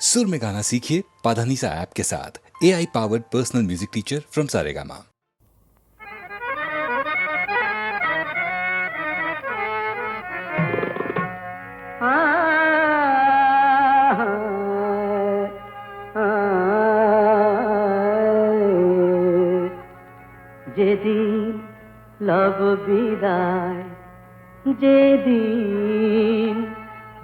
सुर में गाना सीखिए पाधानीसा ऐप के साथ A I powered personal music teacher from Saregama যেদিন লব বিদায় যেদিন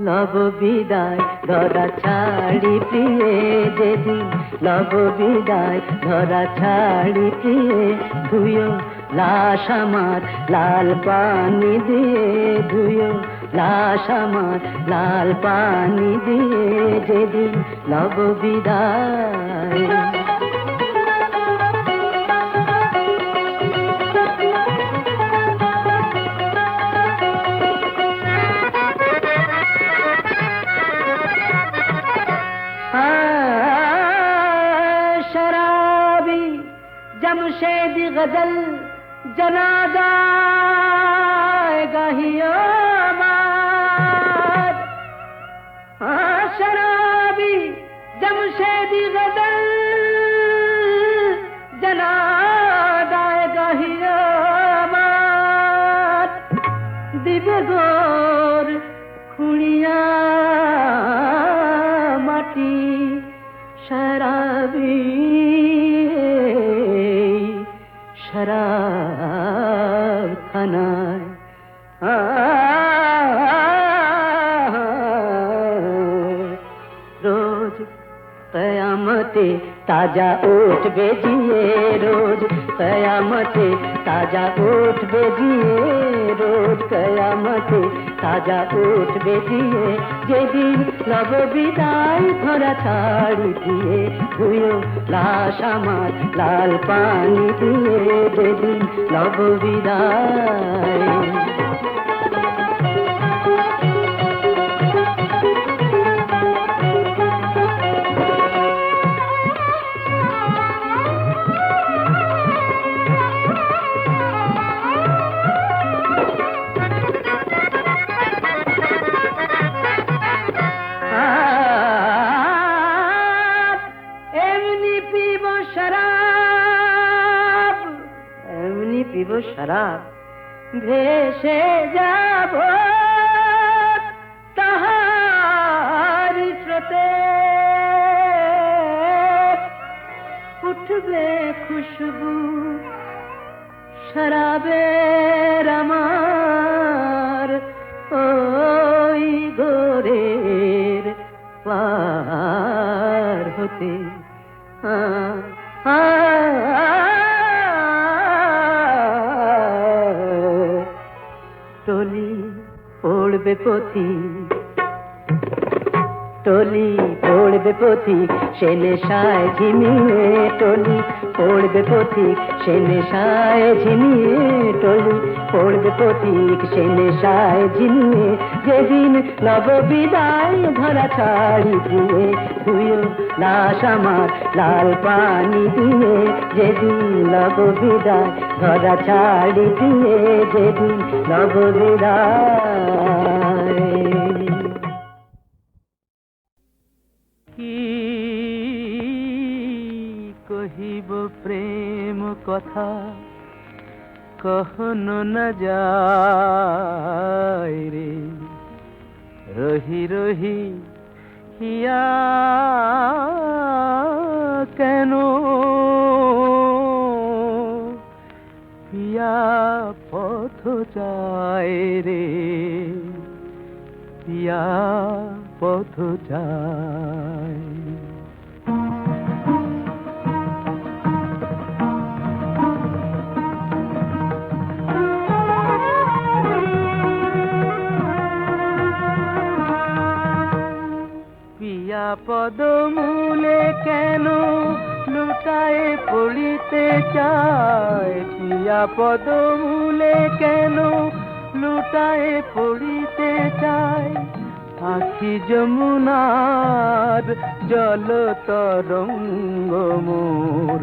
লব বিদায়, ধরা ছাড়ি প্রিয়ে যেদিন লব বিদায়, ধরা ছাড়ি প্রিয়ে ধুয়ো লাশ আমার লাল পানি দিয়ে ধুয়ো লাশ আমার লাল পানি দিয়ে যেদিন লব বিদায়। কয়ামতে তাজা উঠ বেজিয়ে রোজ, কয়ামতে তাজা উঠ বেজিয়ে রোজ, কয়ামতে তাজা উঠ বেজিয়ে যেদিন লব বিদায় ধরা ছাড়ি দিয়ে ধুয়ো, লাশ আমার লাল পানি দিয়ে, যেদিন লব বিদায় পিব শরাব। ভেসে যাব তাহার স্রোতে। উঠবে খুশবু শরাবের আমার। ওই গোরের পার হতে আ, পথি টলি পড়বে পথিক সে নেশায় ঝিমিয়ে টলি পড়বে পথিক সে নেশায় ঝিমিয়ে টলি পড়বে পথিক সে নেশায় ঝিমিয়ে। যেদিন নব বিদায় ধরা ছাড়ি দিয়ে ধুয়ো, লাশ আমার লাল পানি দিয়ে। যেদিন নব বিদায় ধরা ছাড়ি দিয়ে, যেদিন নব কি কহিব প্রেম কথা? কহনো না যায় রে। রহি রহি, হিয়া কেন? পিয়া পথ চায় রে। পিয়া পথ চায় পিয়া পদমূলে কেন লুটায় পড়িতে চায়? পিয়া পদমূলে কেন লুটায় পড়িতে চায়? আখি যমুনার জল তরঙ্গ মোর,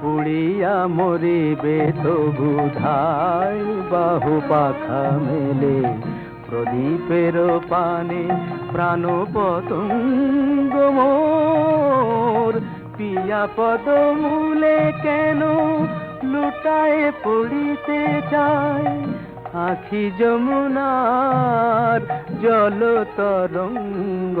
পুড়িয়া মরিবে তবু ধাই বাহু পাখা মেলে। প্রদীপের পানে প্রাণ পতঙ্গ মোর, পিয়া পদমূলে কেন লুটায় পড়িতে চায়? আখি যমুনার জল তরঙ্গ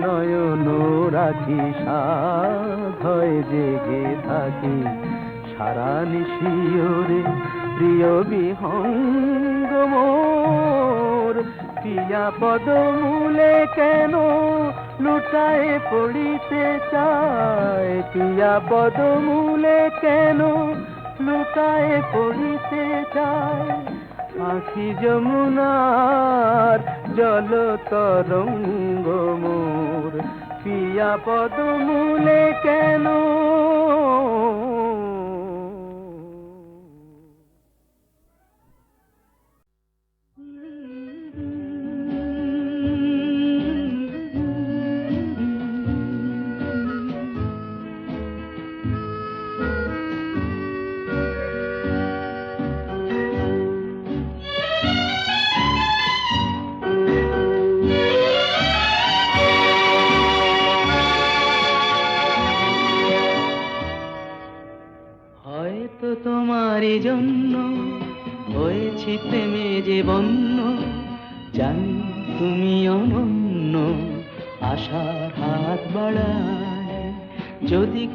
নয়নে রাখি সাধয় জেগে থাকি। সারা নিশিওরে প্রিয় বিহঙ্গ মোর পিয়া পদমূলে কেন লুটায় পড়িতে চায়? পিয়া পদমূলে কেন লুটায়ে পড়িতে চায়? আখি যমুনার জল তরঙ্গ মোর পিয়া পদমূলে কেন?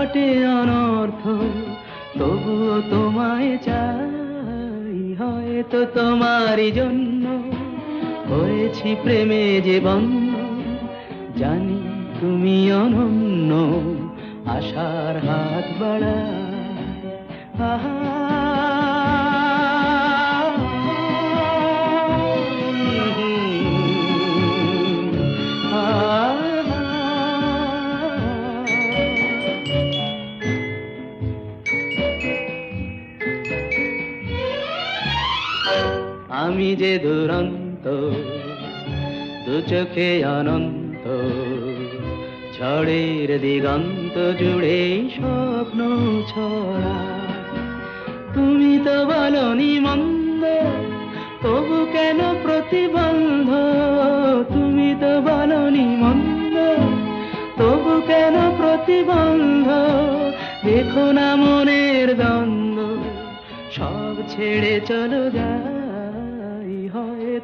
ঘটে অনর্থ, তবুও তোমায় চাই, হয়তো তোমারই জন্য। হয়েছি প্রেমে যে বন্ধ জানি তুমি অনন্য, আশার হাত বাড়া আহা আমি যে দুরন্ত, দু চোখে অনন্ত, ঝড়ের দিগন্ত জুড়ে স্বপ্ন ছড়া। তুমি তো বলনি মন্দ, তবু কেন প্রতিবন্ধ? তুমি তো বলনি মন্দ, তবু কেন প্রতিবন্ধ? দেখো না মনের দ্বন্দ্ব, সব ছেড়ে চলো যাই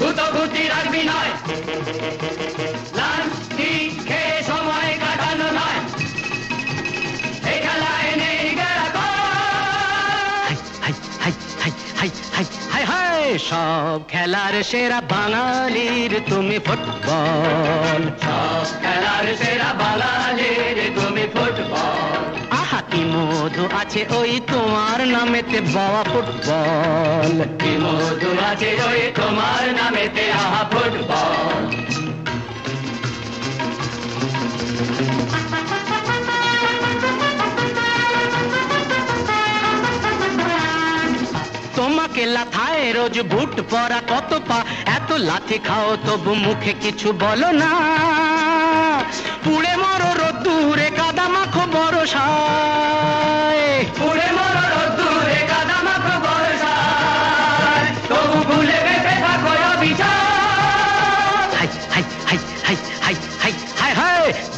ভূত ভূতি রাখবি নয়। সব খেলার সেরা বাঙালির তুমি ফুটবল। সব খেলার সেরা বাঙালির তুমি ফুটবল। কি মধু আছে ওই তোমার নামেতে বাবা ফুটবল? কি মধু আছে ওই তোমার নামেতে আহা ফুটবল? তোমাকে লাথায় রোজ বুট পরা কত পা? এত লাথি খাও তবু মুখে কিছু বলো না। পুড়ে মরো রোদ্দুরে কাদা মাখো বরসায়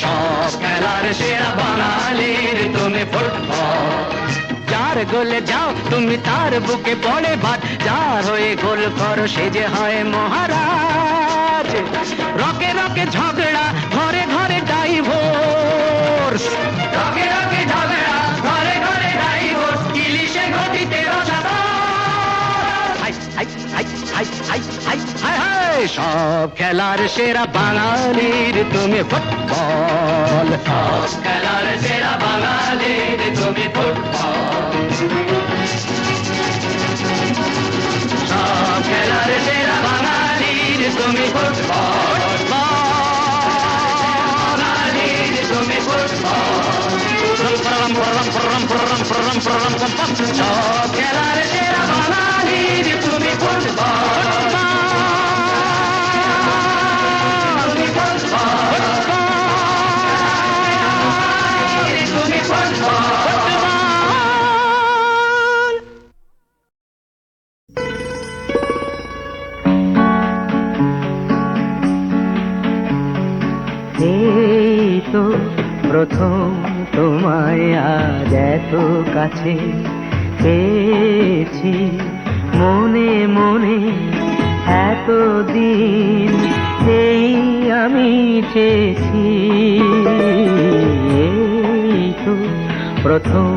সব খেলার সেরা বাঙালির তুমি ফুটবল। যার গোলে যাও, তুমি তার বুকে পড়ে ভাত। যার হয়ে গোল করো, সে যে হয় মহারাজ। রকে রকে ঝগড়া, ঘরে ঘরে ডাইভোর্স সব খেলার সেরা বাঙালির তুমি ফুটবল। সব খেলার সেরা বাঙালির তুমি ফুটবল। সব খেলার সেরা বাঙালির তুমি ফুটবল। বাঙালির তুমি ফুটবল। সব খেলার সেরা বাঙালির তুমি ফুটবল। তোমায় আজ এত কাছে পেয়েছি। মনে মনে এতদিন এই আমি চেয়েছি। তো প্রথম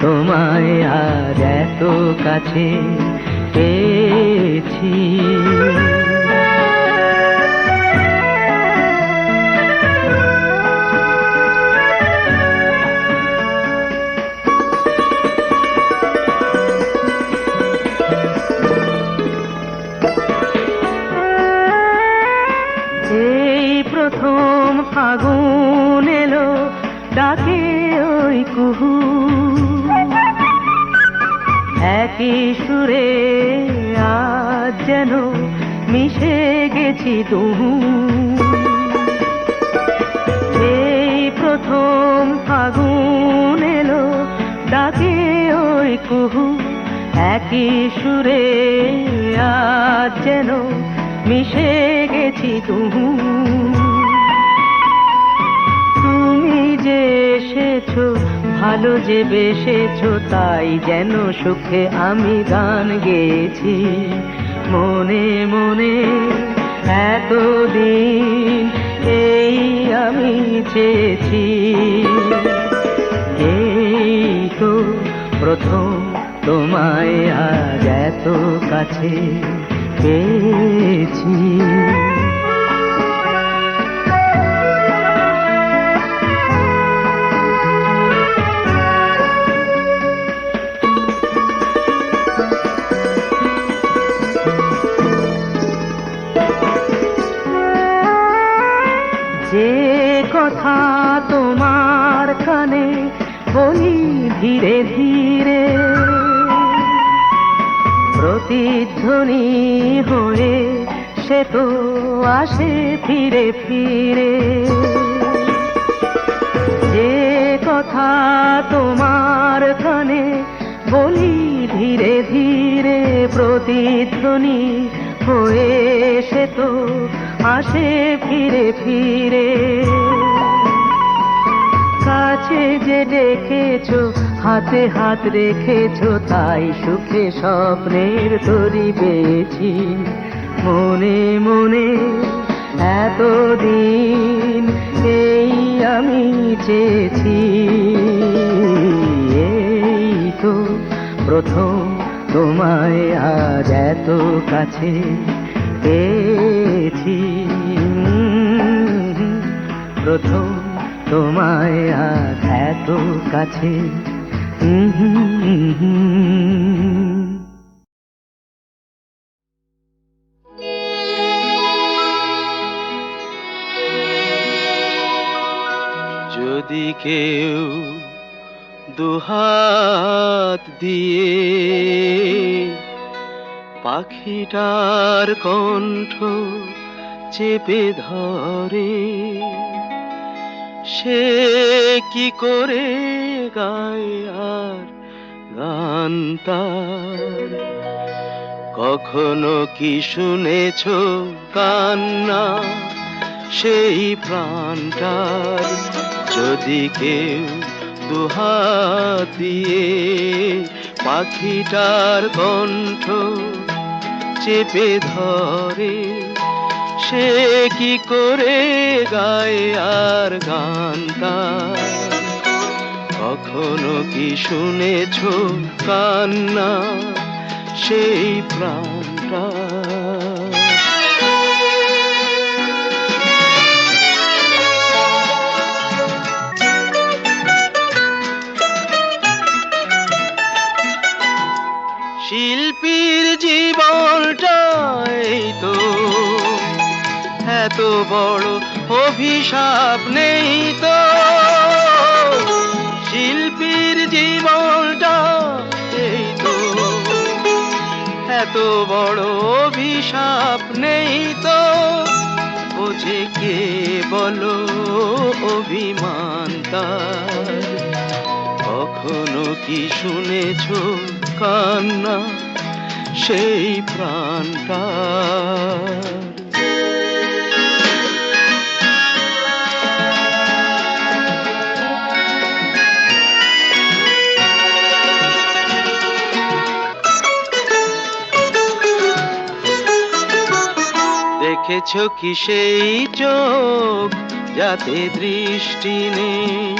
তোমায় আজ এত কাছে পেয়েছি। ফাগুন এলো, ডাকে ওই কুহু। একই সুরে আজ যেন মিশে গেছি তুহু এই প্রথম ফাগুন এলো, ডাকে ওই কুহু। একই সুরে আজ যেন মিশে গেছি তুহু যে এসেছ, ভালো যে বেসেছো, তাই যেন সুখে আমি গান গেয়েছি। মনে মনে এতদিন এই আমি চেয়েছি। এই তো প্রথম তোমায় আজ এত কাছে পেয়েছি। কথা তোমার কানে বলি ধীরে ধীরে। প্রতিধ্বনি হয়ে সে তো আসে ফিরে ফিরে। যে কথা তোমার কানে বলি ধীরে ধীরে। প্রতিধ্বনি হয়ে সে তো আসে ফিরে ফিরে। কাছে যে ডেকেছো হাতে হাত রেখেছো, তাই সুখে স্বপ্নের তরি পেয়েছি। মনে মনে এতদিন এই আমি চেয়েছি। এই তো প্রথম তোমায় আজ এত কাছে পেয়েছি। প্রথম তোমায় এত কাছে। যদি কেউ দুহাত দিয়ে পাখিটার কণ্ঠ চেপে ধরে সে কি করে গায় আর গান তার? কখনো কি শুনেছ কান্না? সেই প্রাণটার যদি কেউ দুহাত দিয়ে পাখিটার কণ্ঠ চেপে ধরে সে কি করে গায় আর গান তার? কখনো কি শুনেছ কান্না সেই প্রাণটা? শিল্পীর জীবনটাই তো এত বড় অভিশাপ নেই তো। শিল্পীর জীবনটা এই তো। এত বড় অভিশাপ নেই তো। বোঝে কে বলো অভিমান কখনো কি শুনেছ কান্না সেই প্রাণটা? দেখেছ কি সেই চোখ যাতে দৃষ্টি নেই?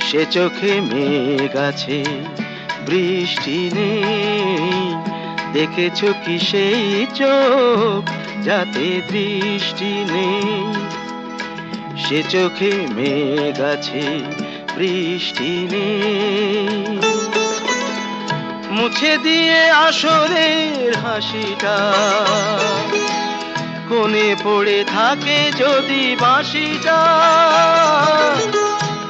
সে চোখে মেঘ আছে, বৃষ্টি নেই। দেখেছ কি সেই চোখ যাতে দৃষ্টি নেই? সে চোখে মেঘ আছে, বৃষ্টি নেই। মুছে দিয়ে আসরের হাসিটা। কোণে পড়ে থাকে যদি বাঁশিটা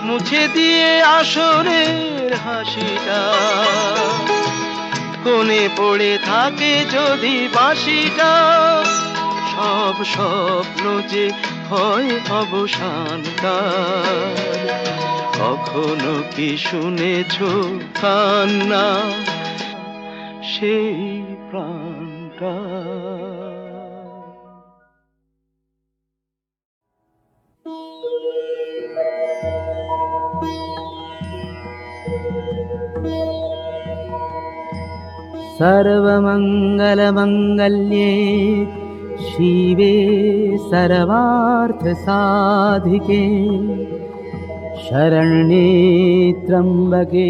মুছে দিয়ে আসরের হাসিটা কোণে পড়ে থাকে যদি বাঁশিটা সব স্বপ্ন যে হয় অবসানটা কখনো কি শুনেছ কান্না? সেই প্রাণটা सर्वमङ्गलमङ्गल्ये शिवे सर्वार्थसाधिके शरण्ये त्र्यम्बके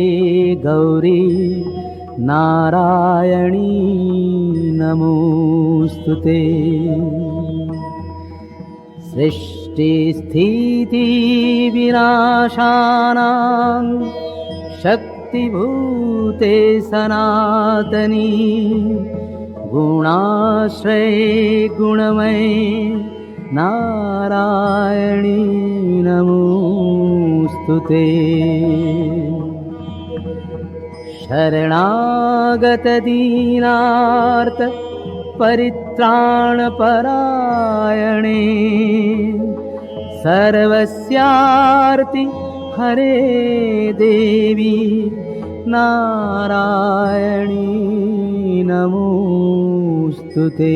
गौरी नारायणी नमोऽस्तु ते सृष्टिस्थितिविनाशानां शक्तिभूते सनातनी। गुणाश्रये गुणमये नारायणी नमोऽस्तु ते। शरणागतदीनार्त परित्राणपरायणे सर्वस्यार्ति हरे देवी नारायणी नमोऽस्तु ते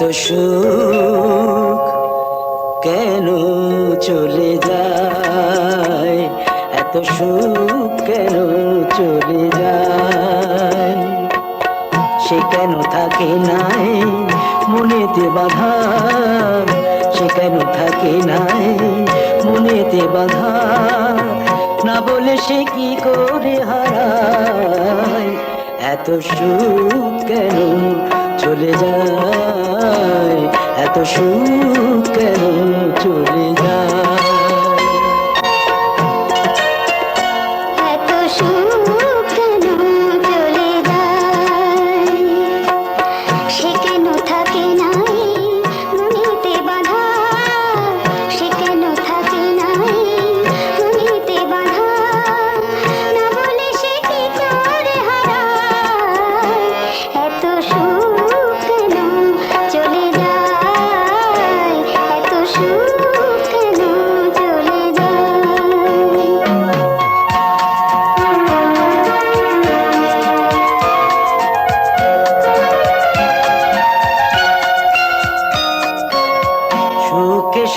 এত সুখ কেন চলে যায়? এত সুখ কেন চলে যায়? সে কেন থাকে নাই মনেতে বাধা? সে কেন থাকে নাই মনেতে বাধা? না বলে সে কি করে হারায়? এত সুখ কেন চলে যায়? এত সুখ কেন চলে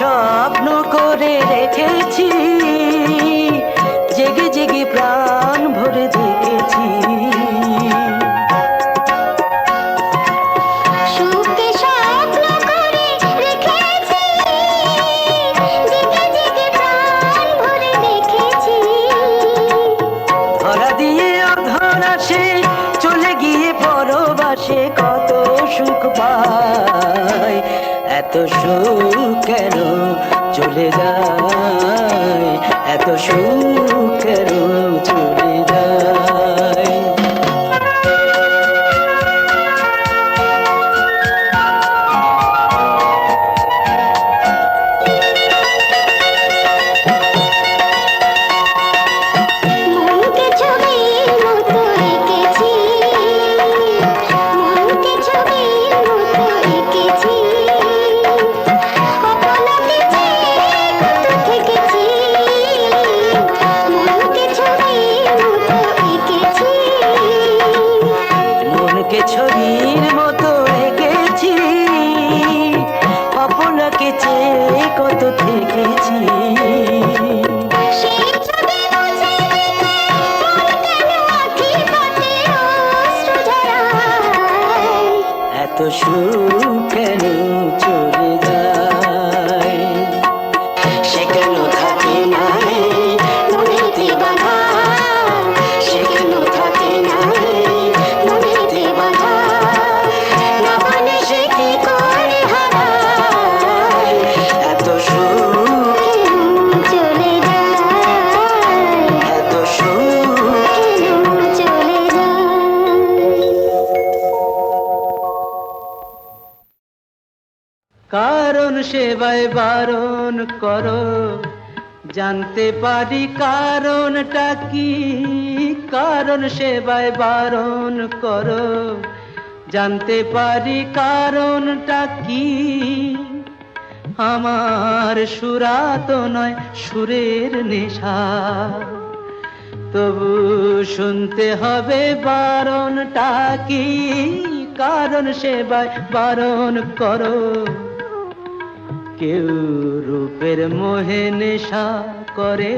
সুখে সেবায় বারণ করো। জানতে পারি কারণটা কি। কারণ সেবায় বারণ করো। জানতে পারি কারণটা কি। আমার সুরাত নয় সুরের নেশা। তবু শুনতে হবে বারণটা কি। কারণ সেবায় বারণ করো। কেউ রূপের মোহে নেশা করে,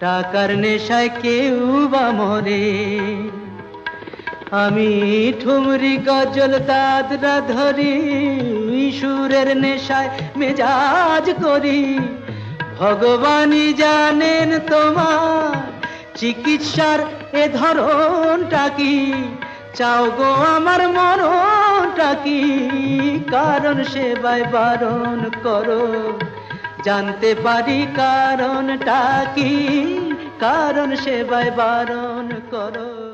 টাকার নেশায় কেউ বা মরে। আমি ঠুমরি গজল দাদরা ধরি, সুরের নেশায় মেজাজ করি। ভগবানই জানেন তোমার চিকিৎসার এ ধরনটা কি। চাও গো আমার মরণটা কি? কারণ সেবায় বারণ করো। জানতে পারি কারণটা কি? কারণ সেবায় বারণ করো।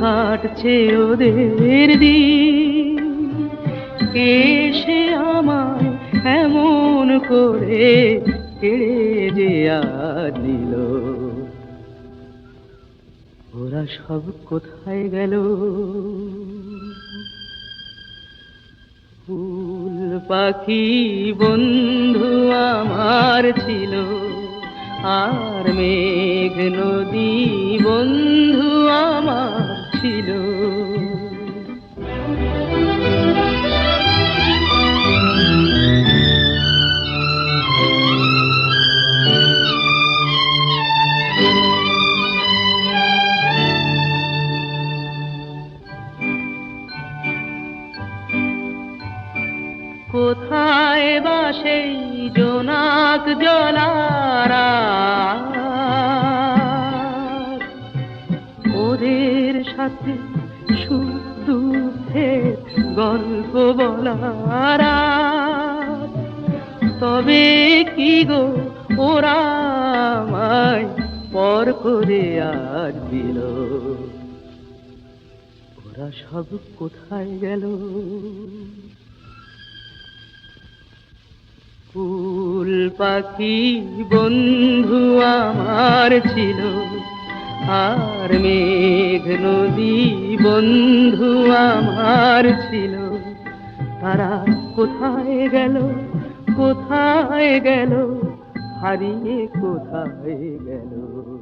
কাটছে ওদের দিন। কে সে আমায় এমন করে কেড়ে যে নিল। ওরা সব কোথায় গেল? ফুল পাখি বন্ধু আমার ছিল, আর মেঘ নদী বন্ধু আমার ছিল। কোথায় বা সেই জোনাক জলারা? সাথে দুঃখের গল্প বলারা তবে কি গো, ওরা আমায় পর করে আজ দিল। ওরা সব কোথায় গেল? ফুল পাখি বন্ধু আমার ছিল। আর মেঘ নদী বন্ধু আমার ছিল। তারা কোথায় গেল কোথায় গেল হারিয়ে কোথায় গেল?